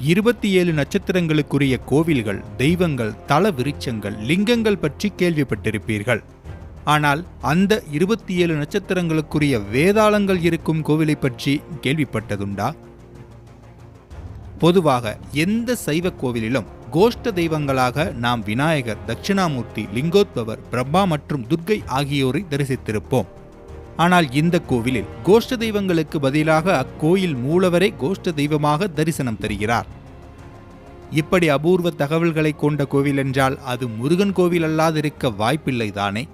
இருபத்தி ஏழு நட்சத்திரங்களுக்குரிய கோவில்கள் தெய்வங்கள் தல விருட்சங்கள் லிங்கங்கள் பற்றி கேள்விப்பட்டிருப்பீர்கள். ஆனால் அந்த இருபத்தி ஏழு நட்சத்திரங்களுக்குரிய வேதாளங்கள் இருக்கும் கோவிலை பற்றி கேள்விப்பட்டதுண்டா? பொதுவாக எந்த சைவ கோவிலிலும் கோஷ்ட தெய்வங்களாக நாம் விநாயகர் தட்சிணாமூர்த்தி லிங்கோத்பவர் பிரம்மா மற்றும் துர்க்கை ஆகியோரை தரிசித்திருப்போம். ஆனால் இந்த கோவிலில் கோஷ்ட தெய்வங்களுக்கு பதிலாக அக்கோயில் மூலவரே கோஷ்ட தெய்வமாக தரிசனம் தருகிறார். இப்படி அபூர்வ தகவல்களை கொண்ட கோவில் என்றால் அது முருகன் கோவில் அல்லாதிருக்க வாய்ப்பில்லை தானே?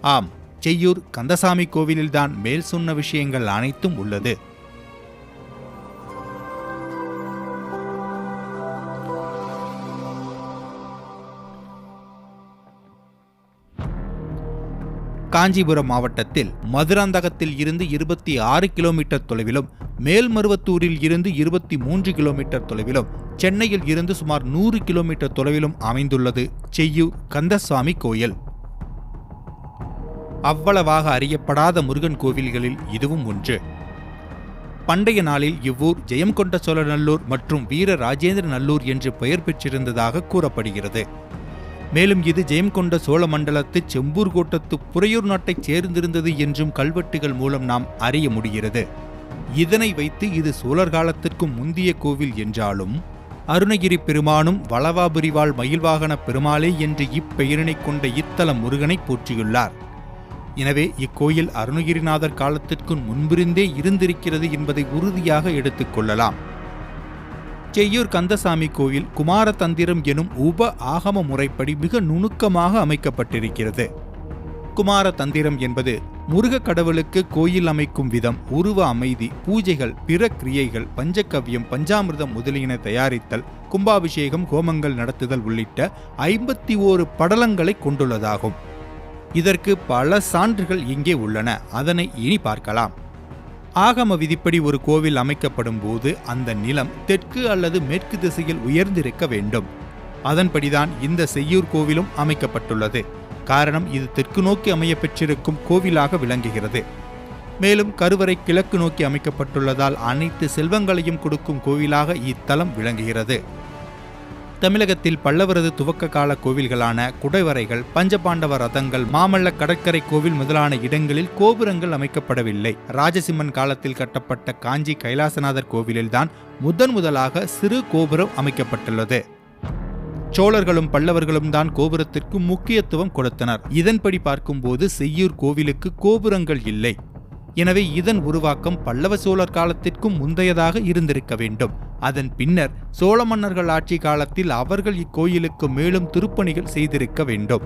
ஆம் செய்யூர் கந்தசாமி கோவிலில்தான் மேல் சொன்ன விஷயங்கள் அனைத்தும் உள்ளது. காஞ்சிபுரம் மாவட்டத்தில் மதுராந்தகத்தில் இருந்து இருபத்தி ஆறு கிலோமீட்டர் தொலைவிலும் மேல்மருவத்தூரில் இருந்து இருபத்தி மூன்று கிலோமீட்டர் தொலைவிலும் சென்னையில் இருந்து சுமார் நூறு கிலோமீட்டர் தொலைவிலும் அமைந்துள்ளது செய்யூர் கந்தசாமி கோயில். அவ்வளவாக அறியப்படாத முருகன் கோவில்களில் இதுவும் ஒன்று. பண்டைய நாளில் இவ்வூர் ஜெயம் கொண்ட சோழநல்லூர் மற்றும் வீர ராஜேந்திர நல்லூர் என்று பெயர் பெற்றிருந்ததாக கூறப்படுகிறது. மேலும் இது ஜெயம் கொண்ட சோழ மண்டலத்து செம்பூர் கோட்டத்து புறையூர் நாட்டைச் சேர்ந்திருந்தது என்றும் கல்வெட்டுகள் மூலம் நாம் அறிய முடிகிறது. இதனை வைத்து இது சோழர் காலத்திற்கும் முந்திய கோவில் என்றாலும் அருணகிரி பெருமானும் வளவாபுரிவாள் மயில்வாகன பெருமாளே என்று இப்பெயரினைக் கொண்ட இத்தல முருகனை போற்றியுள்ளார். எனவே இக்கோயில் அருணகிரிநாதர் காலத்திற்கு முன்பிருந்தே இருந்திருக்கிறது என்பதை உறுதியாக எடுத்துக்கொள்ளலாம் செய்யூர் கந்தசாமி கோயில் குமாரதந்திரம் எனும் உப ஆகம முறைப்படி மிக நுணுக்கமாக அமைக்கப்பட்டிருக்கிறது. குமாரதந்திரம் என்பது முருக கடவுளுக்கு கோயில் அமைக்கும் விதம் உருவ அமைதி பூஜைகள் பிற கிரியைகள் பஞ்சகவ்யம் பஞ்சாமிர்தம் முதலியன தயாரித்தல் கும்பாபிஷேகம் ஹோமங்கள் நடத்துதல் உள்ளிட்ட ஐம்பத்தி ஓரு படலங்களை கொண்டுள்ளதாகும். இதற்கு பல சான்றுகள் இங்கே உள்ளன. அதனை இனி பார்க்கலாம். ஆகம விதிப்படி ஒரு கோவில் அமைக்கப்படும் போது அந்த நிலம் தெற்கு அல்லது மேற்கு திசையில் உயர்ந்திருக்க வேண்டும். அதன்படிதான் இந்த செய்யூர் கோவிலும் அமைக்கப்பட்டுள்ளது. காரணம் இது தெற்கு நோக்கி அமைய பெற்றிருக்கும் கோவிலாக விளங்குகிறது. மேலும் கருவறை கிழக்கு நோக்கி அமைக்கப்பட்டுள்ளதால் அனைத்து செல்வங்களையும் கொடுக்கும் கோவிலாக இத்தலம் விளங்குகிறது. தமிழகத்தில் பல்லவரது துவக்க கால கோவில்களான குடைவரைகள் பஞ்சபாண்டவ ரதங்கள் மாமல்ல கடற்கரை கோவில் முதலான இடங்களில் கோபுரங்கள் அமைக்கப்படவில்லை. ராஜசிம்மன் காலத்தில் கட்டப்பட்ட காஞ்சி கைலாசநாதர் கோவிலில்தான் முதன் முதலாக சிறு கோபுரம் அமைக்கப்பட்டுள்ளது. சோழர்களும் பல்லவர்களும் தான் கோபுரத்திற்கு முக்கியத்துவம் கொடுத்தனர். இதன்படி பார்க்கும்போது செய்யூர் கோவிலுக்கு கோபுரங்கள் இல்லை. எனவே இதன் உருவாக்கம் பல்லவ சோழர் காலத்திற்கும் முந்தையதாக இருந்திருக்க வேண்டும். அதன் பின்னர் சோழ மன்னர்கள் ஆட்சி காலத்தில் அவர்கள் இக்கோயிலுக்கு மேலும் திருப்பணிகள் செய்திருக்க வேண்டும்.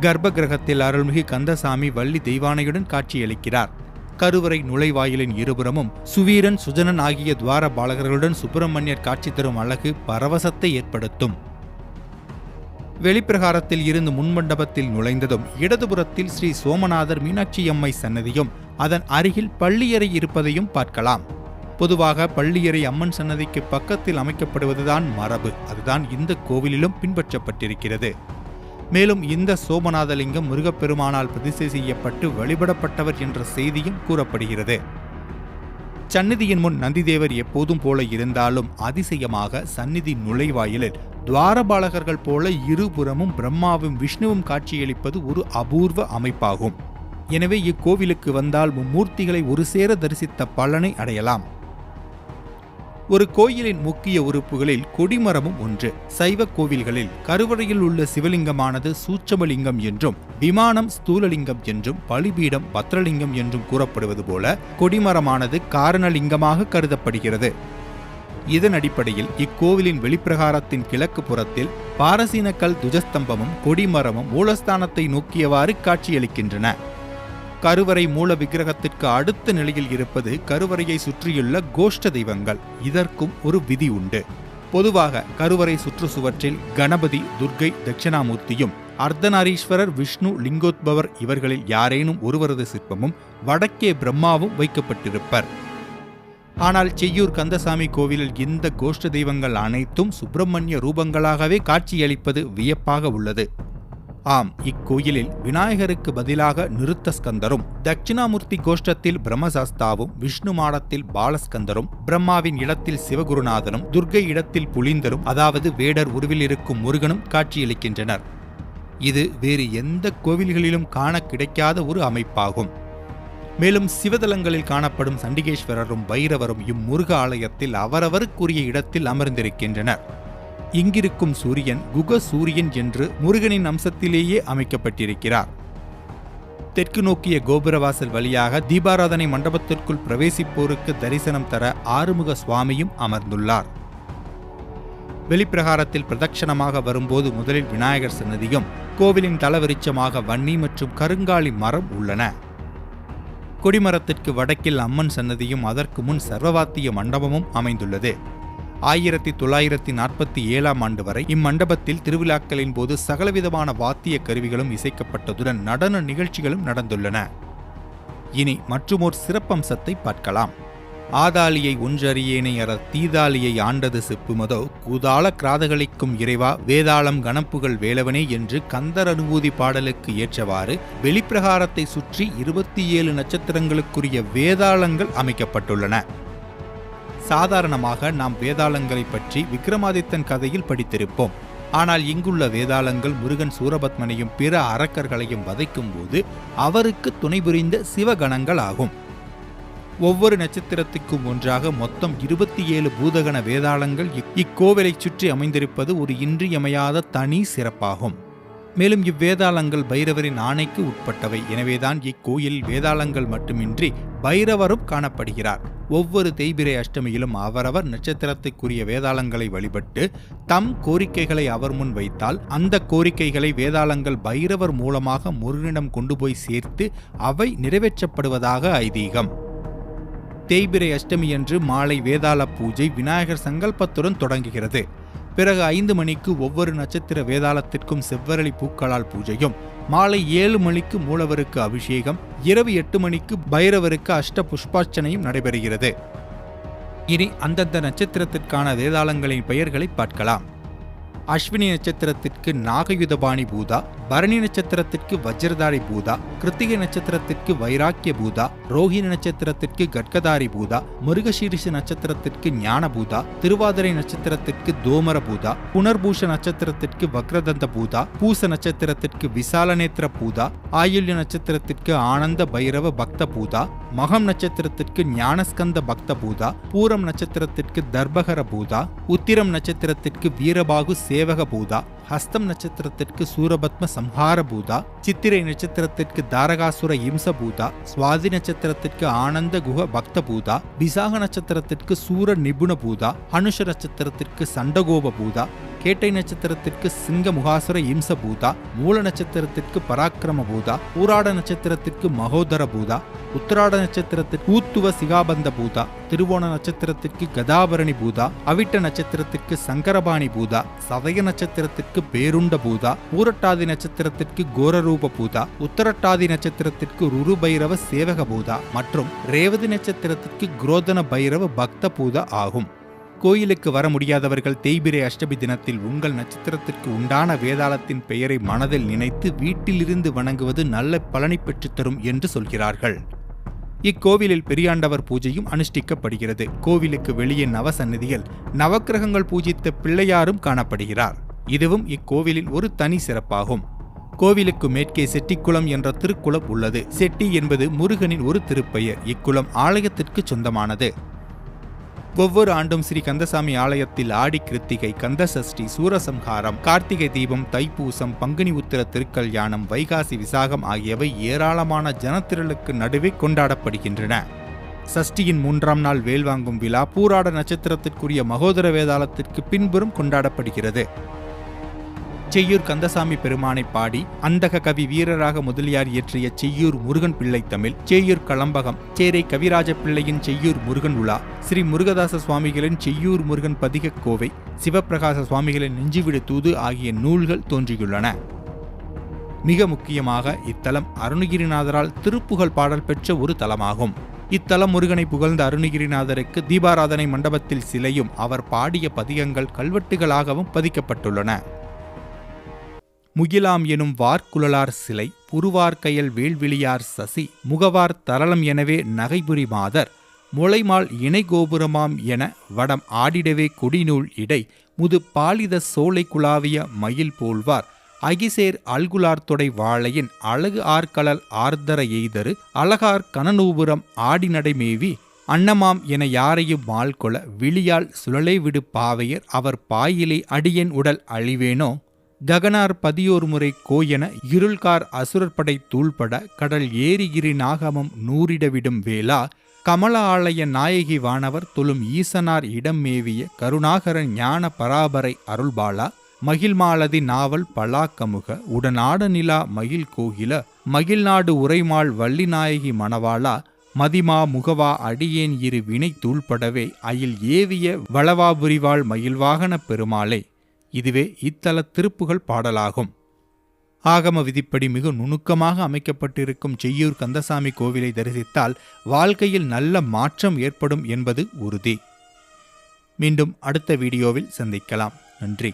கர்ப்ப கிரகத்தில் அருள்மிகு கந்தசாமி வள்ளி தெய்வானையுடன் காட்சியளிக்கிறார். கருவறை நுழைவாயிலின் இருபுறமும் சுவீரன் சுஜனன் ஆகிய துவார பாலகர்களுடன் சுப்பிரமணியர் காட்சி தரும் அழகு பரவசத்தை ஏற்படுத்தும். வெளிப்பிரகாரத்தில் இருந்து முன்மண்டபத்தில் நுழைந்ததும் இடதுபுறத்தில் ஸ்ரீ சோமநாதர் மீனாட்சி அம்மை சன்னதியும் அதன் அருகில் பள்ளியறை இருப்பதையும் பார்க்கலாம். பொதுவாக பள்ளியறை அம்மன் சன்னதிக்கு பக்கத்தில் அமைக்கப்படுவதுதான் மரபு. அதுதான் இந்த கோவிலிலும் பின்பற்றப்பட்டிருக்கிறது. மேலும் இந்த சோமநாதலிங்கம் முருகப்பெருமானால் பிரதிஷ்டை செய்யப்பட்டு வழிபடப்பட்டவர் என்ற செய்தியும் கூறப்படுகிறது. சந்நிதியின் முன் நந்திதேவர் எப்போதும் போல இருந்தாலும் அதிசயமாக சந்நிதி நுழைவாயிலில் துவாரபாலகர்கள் போல இருபுறமும் பிரம்மாவும் விஷ்ணுவும் காட்சியளிப்பது ஒரு அபூர்வ அமைப்பாகும். எனவே இக்கோவிலுக்கு வந்தால் மும்மூர்த்திகளை ஒரு சேர தரிசித்த பலனை அடையலாம். ஒரு கோயிலின் முக்கிய உறுப்புகளில் கொடிமரமும் ஒன்று. சைவ கோவில்களில் கருவறையில் உள்ள சிவலிங்கமானது சூட்சமலிங்கம் என்றும் விமானம் ஸ்தூலலிங்கம் என்றும் பலிபீடம் பத்ரலிங்கம் என்றும் கூறப்படுவது போல கொடிமரமானது காரணலிங்கமாக கருதப்படுகிறது. இதன் அடிப்படையில் இக்கோவிலின் வெளிப்பிரகாரத்தின் கிழக்கு புறத்தில் பாரசீனக்கல் துஜஸ்தம்பமும் கொடிமரமும் மூலஸ்தானத்தை நோக்கியவாறு காட்சியளிக்கின்றன. கருவறை மூல விக்கிரகத்திற்கு அடுத்த நிலையில் இருப்பது கருவறையை சுற்றியுள்ள கோஷ்ட தெய்வங்கள். இதற்கும் ஒரு விதி உண்டு. பொதுவாக கருவறை சுற்றுச்சுவற்றில் கணபதி துர்க்கை தட்சிணாமூர்த்தியும் அர்த்தநாரீஸ்வரர் விஷ்ணு லிங்கோத்பவர் இவர்களில் யாரேனும் ஒருவரது சிற்பமும் வடக்கே பிரம்மாவும் வைக்கப்பட்டிருப்பர். ஆனால் செய்யூர் கந்தசாமி கோவிலில் இந்த கோஷ்ட தெய்வங்கள் அனைத்தும் சுப்பிரமணிய ரூபங்களாகவே காட்சியளிப்பது வியப்பாக உள்ளது. ஆம் இக்கோயிலில் விநாயகருக்கு பதிலாக நிருத்த ஸ்கந்தரும் தட்சிணாமூர்த்தி கோஷ்டத்தில் பிரம்மசாஸ்தாவும் விஷ்ணு மாடத்தில் பாலஸ்கந்தரும் பிரம்மாவின் இடத்தில் சிவகுருநாதனும் துர்க்கை இடத்தில் புலிந்தரும் அதாவது வேடர் உருவில் இருக்கும் முருகனும் காட்சியளிக்கின்றனர். இது வேறு எந்த கோவில்களிலும் காண கிடைக்காத ஒரு அமைப்பாகும். மேலும் சிவதலங்களில் காணப்படும் சண்டிகேஸ்வரரும் பைரவரும் இம்முருக ஆலயத்தில் அவரவருக்குரிய இடத்தில் அமர்ந்திருக்கின்றனர். இங்கிருக்கும் சூரியன் குக சூரியன் என்று முருகனின் அம்சத்திலேயே அமைக்கப்பட்டிருக்கிறார். தெற்கு நோக்கிய கோபுரவாசல் வழியாக தீபாராதனை மண்டபத்திற்குள் பிரவேசிப்போருக்கு தரிசனம் தர ஆறுமுக சுவாமியும் அமர்ந்துள்ளார். வெளிப்பிரகாரத்தில் பிரதட்சணமாக வரும்போது முதலில் விநாயகர் சன்னதியும் கோவிலின் தலவிருச்சமாக வன்னி மற்றும் கருங்காலி மரம் உள்ளன. கொடிமரத்திற்கு வடக்கில் அம்மன் சன்னதியும் அதற்கு முன் சர்வவாத்திய மண்டபமும் அமைந்துள்ளது. ஆயிரத்தி தொள்ளாயிரத்தி நாற்பத்தி ஏழாம் ஆண்டு வரை இம்மண்டபத்தில் திருவிழாக்களின் போது சகலவிதமான வாத்திய கருவிகளும் இசைக்கப்பட்டதுடன் நடன நிகழ்ச்சிகளும் நடந்துள்ளன. இனி மற்றுமோர் சிறப்பம்சத்தை பார்க்கலாம். ஆதாலியை ஒன்றறியேனை அற தீதாலியை ஆண்டது செப்புமதோ கூதாள கிராதகளிக்கும் இறைவா வேதாளம் கணப்புகள் வேலவனே என்று கந்தர் அனுபூதி பாடலுக்கு ஏற்றவாறு வெளிப்பிரகாரத்தை சுற்றி இருபத்தி ஏழு நட்சத்திரங்களுக்குரிய வேதாளங்கள் அமைக்கப்பட்டுள்ளன. சாதாரணமாக நாம் வேதாளங்களை பற்றி விக்ரமாதித்தன் கதையில் படித்திருப்போம். ஆனால் இங்குள்ள வேதாளங்கள் முருகன் சூரபத்மனையும் பிற அரக்கர்களையும் வதைக்கும் போது அவருக்கு துணை புரிந்த சிவகணங்கள் ஆகும் ஒவ்வொரு நட்சத்திரத்துக்கும் ஒன்றாக மொத்தம் இருபத்தி ஏழு பூதகண வேதாளங்கள் இக்கோவிலைச் சுற்றி அமைந்திருப்பது ஒரு இன்றியமையாத தனி சிறப்பாகும். மேலும் இவ்வேதாளங்கள் பைரவரின் ஆணைக்கு உட்பட்டவை. எனவேதான் இக்கோயில் வேதாளங்கள் மட்டுமின்றி பைரவரும் காணப்படுகிறார். ஒவ்வொரு தேய்பிரை அஷ்டமியிலும் அவரவர் நட்சத்திரத்துக்குரிய வேதாளங்களை வழிபட்டு தம் கோரிக்கைகளை அவர் முன் வைத்தால் அந்த கோரிக்கைகளை வேதாளங்கள் பைரவர் மூலமாக முருகனிடம் கொண்டு போய் சேர்த்து அவை நிறைவேற்றப்படுவதாக ஐதீகம். தேய்பிரை அஷ்டமியன்று மாலை வேதாள பூஜை விநாயகர் சங்கல்பத்துடன் தொடங்குகிறது. பிறகு ஐந்து மணிக்கு ஒவ்வொரு நட்சத்திர வேதாளத்திற்கும் செவ்வரளி பூக்களால் பூஜையும் மாலை ஏழு மணிக்கு மூலவருக்கு அபிஷேகம் இரவு எட்டு மணிக்கு பைரவருக்கு அஷ்ட புஷ்பார்ச்சனையும் நடைபெறுகிறது. இனி அந்தந்த நட்சத்திரத்திற்கான வேதாளங்களின் பெயர்களை பார்க்கலாம். அஸ்வினி நட்சத்திரத்திற்கு நாகயுதபாணி பூதா பரணி நட்சத்திரத்திற்கு வஜ்ரதாரி பூதா கிருத்திகை நட்சத்திரத்திற்கு வைராக்கிய பூதா ரோஹிணி நட்சத்திரத்திற்கு கட்கதாரி பூதா முருகசீரிஷ நட்சத்திரத்திற்கு ஞான பூதா திருவாதிரை நட்சத்திரத்திற்கு தோமர பூதா புனர்பூஷ நட்சத்திரத்திற்கு வக்ரதந்த பூதா பூச நட்சத்திரத்திற்கு விசாலநேத்திர பூதா ஆயுள்ய நட்சத்திரத்திற்கு ஆனந்த பைரவ பக்த பூதா மகம் நட்சத்திரத்திற்கு ஞானஸ்கந்த பக்த பூதா பூரம் நட்சத்திரத்திற்கு தர்பகர பூதா உத்திரம் நட்சத்திரத்திற்கு வீரபாகு சேவக பூதா ஹஸ்தம் நட்சத்திரத்திற்கு சூரபத்ம சம்ஹார பூதா சித்திரை நட்சத்திரத்திற்கு தாரகாசுர இம்ச பூதா சுவாதி நட்சத்திரத்திற்கு ஆனந்த குஹ பக்த பூதா விசாக நட்சத்திரத்திற்கு சூர நிபுண பூதா அனுஷ நட்சத்திரத்திற்கு சண்டகோப பூதா கேட்டை நட்சத்திரத்திற்கு சிங்க முகாசுர இம்ச பூதா மூல நட்சத்திரத்திற்கு பராக்கிரம பூதா பூராட நட்சத்திரத்திற்கு மகோதர பூதா உத்தராட நட்சத்திரத்திற்கு ஊத்துவ சிகாபந்த பூதா திருவோண நட்சத்திரத்திற்கு கதாபரணி பூதா அவிட்ட நட்சத்திரத்திற்கு சங்கரபாணி பூதா சதய நட்சத்திரத்திற்கு பேருண்ட பூதா ஊரட்டாதி நட்சத்திரத்திற்கு கோரரூப பூதா உத்தரட்டாதி நட்சத்திரத்திற்கு ருரு பைரவ சேவக பூதா மற்றும் ரேவதி நட்சத்திரத்திற்கு குரோதன பைரவ பக்த பூதா ஆகும். கோயிலுக்கு வர முடியாதவர்கள் தேய்பிரை அஷ்டமி தினத்தில் உங்கள் நட்சத்திரத்திற்கு உண்டான வேதாளத்தின் பெயரை மனதில் நினைத்து வீட்டிலிருந்து வணங்குவது நல்ல பலனை பெற்றுத்தரும் என்று சொல்கிறார்கள். இக்கோவிலில் பெரியாண்டவர் பூஜையும் அனுஷ்டிக்கப்படுகிறது. கோவிலுக்கு வெளியே நவசந்நிதியில் நவக்கிரகங்கள் பூஜித்த பிள்ளையாரும் காணப்படுகிறார். இதுவும் இக்கோவிலின் ஒரு தனி சிறப்பாகும். கோவிலுக்கு மேற்கே செட்டிக்குளம் என்ற திருக்குளம் உள்ளது. செட்டி என்பது முருகனின் ஒரு திருப்பெயர். இக்குளம் ஆலயத்திற்கு சொந்தமானது. ஒவ்வொரு ஆண்டும் ஸ்ரீ கந்தசாமி ஆலயத்தில் ஆடி கிருத்திகை கந்த சஷ்டி சூரசம்ஹாரம் கார்த்திகை தீபம் தைப்பூசம் பங்குனி உத்திர திருக்கல்யாணம் வைகாசி விசாகம் ஆகியவை ஏராளமான ஜனத்திரளுக்கு நடுவே கொண்டாடப்படுகின்றன. சஷ்டியின் மூன்றாம் நாள் வேல் வாங்கும் விழா பூராட நட்சத்திரத்திற்குரிய மகோதர வேதாளத்திற்கு பின்புறம் கொண்டாடப்படுகிறது. செய்யூர் கந்தசாமி பெருமானை பாடி அந்தக கவி வீரராக முதலியார் இயற்றிய செய்யூர் முருகன் பிள்ளை தமிழ் செய்யூர் களம்பகம் சேரை கவிராஜ பிள்ளையின் செய்யூர் முருகன் உலா ஸ்ரீ முருகதாச சுவாமிகளின் செய்யூர் முருகன் பதிக கோவை சிவப்பிரகாச சுவாமிகளின் நெஞ்சுவிடு தூது ஆகிய நூல்கள் தோன்றியுள்ளன. மிக முக்கியமாக இத்தலம் அருணகிரிநாதரால் திருப்புகழ் பாடல் பெற்ற ஒரு தலமாகும். இத்தலம் முருகனை புகழ்ந்த அருணகிரிநாதருக்கு தீபாராதனை மண்டபத்தில் சிலையும் அவர் பாடிய பதிகங்கள் கல்வெட்டுகளாகவும் பதிக்கப்பட்டுள்ளன. முகிலாம் எனும் வார்குழலார் சிலை புருவார்கையல் வேள்விழியார் சசி முகவார் தரளம் எனவே நகைபுரி மாதர் முளைமால் இணை கோபுரமாம் என வடம் ஆடிடவே கொடிநூல் இடை முது பாலித சோலை குழாவிய மயில் போல்வார் அகிசேர் அல்குலார்தொடை வாழையின் அழகு ஆர்கலல் ஆர்தர எய்தரு அழகார் கனநூபுரம் ஆடிநடை மேவி அன்னமாம் என யாரையும் மால்கொள விழியால் சுழலை விடு பாவையர் அவர் பாயிலே அடியன் உடல் அழிவேனோ? ககனார் பதியோர் முறை கோயென இருள்கார் அசுரற்படை தூள்பட கடல் ஏரிகிரி நாகமம் நூறிடவிடும் வேளா கமல ஆலய நாயகி வானவர் தொழும் ஈசனார் இடம் மேவிய கருணாகரன் ஞான பராபரை அருள்பாலா மகிழ்மாலதி நாவல் பலாக்கமுக உடனாட நிலா மகிழ் கோகில மகிழ்நாடு உரைமாள் வள்ளிநாயகி மணவாளா மதிமா முகவா அடியேன் இரு வினை தூள்படவே அயில் ஏவிய வளவாபுரிவாள் மகிழ்வாகன பெருமாளே. இதுவே இத்தல திருப்புகள் பாடலாகும். ஆகம விதிப்படி மிக நுணுக்கமாக அமைக்கப்பட்டிருக்கும் செய்யூர் கந்தசாமி கோவிலை தரிசித்தால் வாழ்க்கையில் நல்ல மாற்றம் ஏற்படும் என்பது உறுதி. மீண்டும் அடுத்த வீடியோவில் சந்திக்கலாம். நன்றி.